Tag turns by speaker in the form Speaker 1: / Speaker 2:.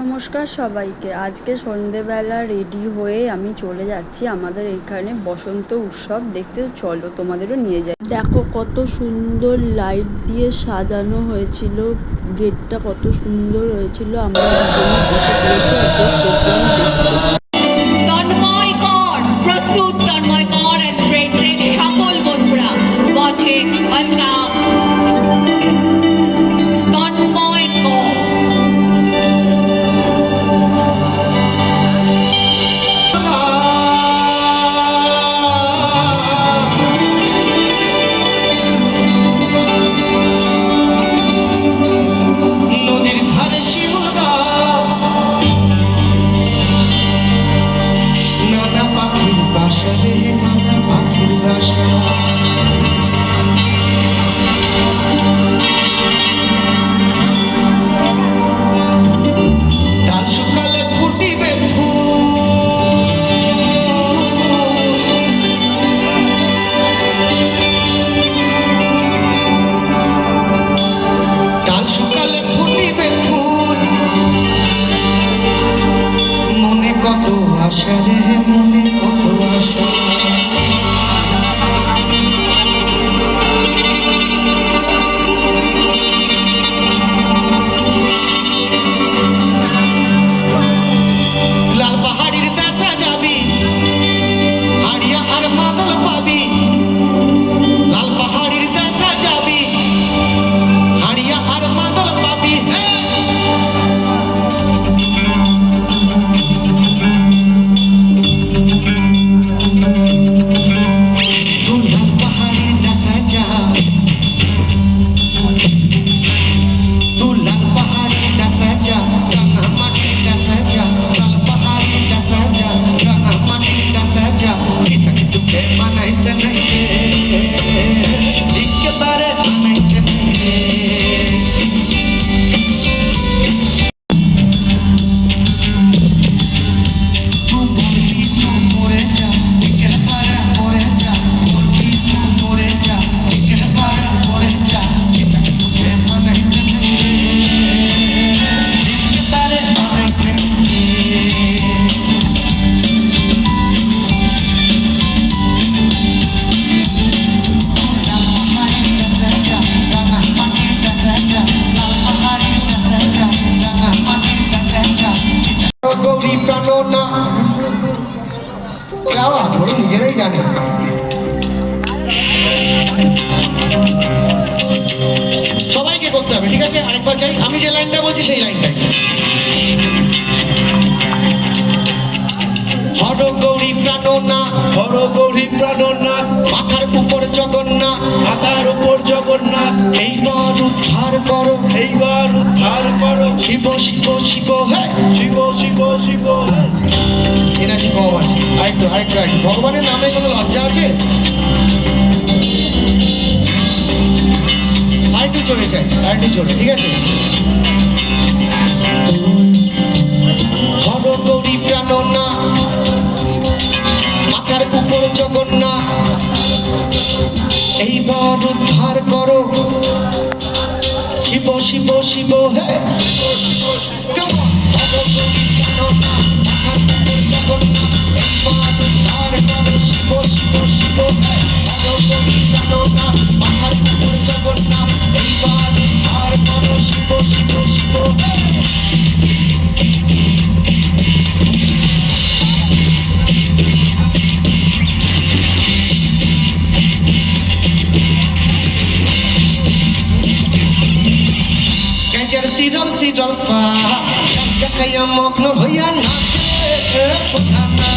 Speaker 1: নমস্কার সবাইকে। আজকে সন্ধেবেলা রেডি হয়ে আমি চলে যাচ্ছি আমাদের এখানে বসন্ত উৎসব। দেখতে চলো, তোমাদেরও নিয়ে যাই। দেখো কত সুন্দর লাইট দিয়ে সাজানো হয়েছিল। গেটটা কত সুন্দর হয়েছিল। আমরা বসে পড়েছি।
Speaker 2: কত আশা রে মনে গাওয়া ধরো নিজেরাই জানে। সবাইকে করতে হবে, ঠিক আছে? আরেকবার চাই। আমি যে লাইনটা বলছি, সেই লাইনটাই। হর গৌরী প্রাণনা,
Speaker 3: হর গৌরী প্রাণনাথ
Speaker 2: মাথার উপর জগন্নাথ
Speaker 3: মাথার উপর জগন্নাথ
Speaker 2: এইবার উদ্ধার করো,
Speaker 3: এইবার উদ্ধার করো।
Speaker 2: শিব শিব শিব, হে!
Speaker 3: শিব শিব শিব
Speaker 2: আছে আরেকটু আরেকটু আরেকটু। ভগবানের নামে কোনো লজ্জা আছে? আরেকটু চলে চাই আরেকটু চলে, ঠিক আছে? করো। শিব শিব শিব. গেজের সিরল সিরল ফা জাকাইয়া মগ্ন হইয়া নাচে প্রধান